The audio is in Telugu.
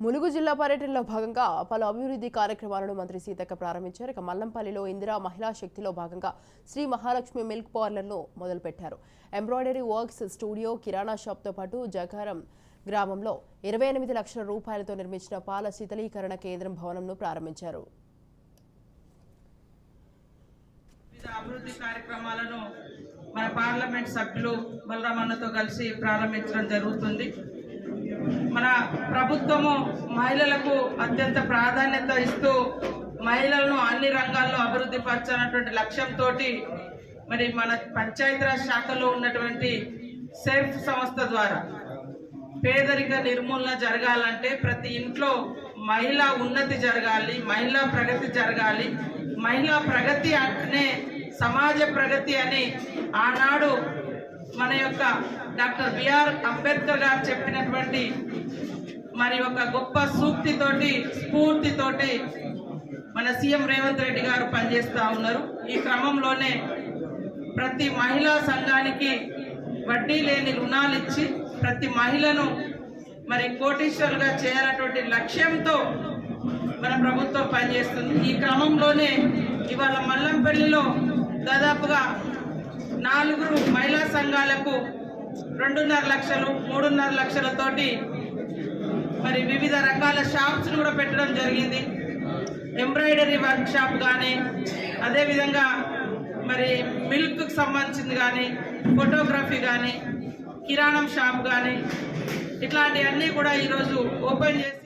ములుగు జిల్లా పర్యటనలో భాగంగా పలు అభివృద్ధి కార్యక్రమాలను మంత్రి సీతక్క ప్రారంభించారు. ఇక మల్లంపల్లిలో ఇందిరా మహిళా శక్తిలో భాగంగా శ్రీ మహాలక్ష్మి మిల్క్ పార్లర్ను మొదలుపెట్టారు. ఎంబ్రాయిడరీ వర్క్స్ స్టూడియో కిరాణా షాప్తో పాటు జకారం గ్రామంలో ఇరవై ఎనిమిది లక్షల రూపాయలతో నిర్మించిన పాల శీతలీకరణ కేంద్రం భవనంను ప్రారంభించారు. అభివృద్ధి కార్యక్రమాలను మన పార్లమెంట్ సభ్యులు బలరామన్నతో కలిసి ప్రారంభించడం జరుగుతుంది. మన ప్రభుత్వము మహిళలకు అత్యంత ప్రాధాన్యత ఇస్తూ మహిళలను అన్ని రంగాల్లో అభివృద్ధి పరచాలన్నటువంటి లక్ష్యంతో మరి మన పంచాయతీరాజ్ శాఖలో ఉన్నటువంటి సెల్ఫ్ సంస్థ ద్వారా పేదరిక నిర్మూలన జరగాలంటే ప్రతి ఇంట్లో మహిళా ఉన్నతి జరగాలి మహిళా ప్రగతి జరగాలి. మహిళా ప్రగతి అంటే సమాజ ప్రగతి అని ఆనాడు మన యొక్క డాక్టర్ బిఆర్ అంబేద్కర్ గారు చెప్పినటువంటి మరి ఒక గొప్ప సూక్తితోటి స్ఫూర్తితోటి మన సీఎం రేవంత్ రెడ్డి గారు పనిచేస్తూ ఉన్నారు. ఈ క్రమంలోనే ప్రతి మహిళా సంఘానికి వడ్డీ లేని రుణాలు ఇచ్చి ప్రతి మహిళను మరి కోటీశ్వరులుగా చేయాలన్నటువంటి లక్ష్యంతో మన ప్రభుత్వం పనిచేస్తుంది. ఈ క్రమంలోనే ఇవాళ మల్లంపల్లిలో దాదాపుగా నాలుగు మహిళా సంఘాలకు రెండున్నర లక్షలు మూడున్నర లక్షలతోటి మరి వివిధ రకాల షాప్స్ను కూడా పెట్టడం జరిగింది. ఎంబ్రాయిడరీ వర్క్ షాప్ కానీ అదేవిధంగా మరి మిల్క్కి సంబంధించింది కానీ ఫోటోగ్రఫీ కానీ కిరాణం షాప్ కానీ ఇట్లాంటివన్నీ కూడా ఈరోజు ఓపెన్ చేసి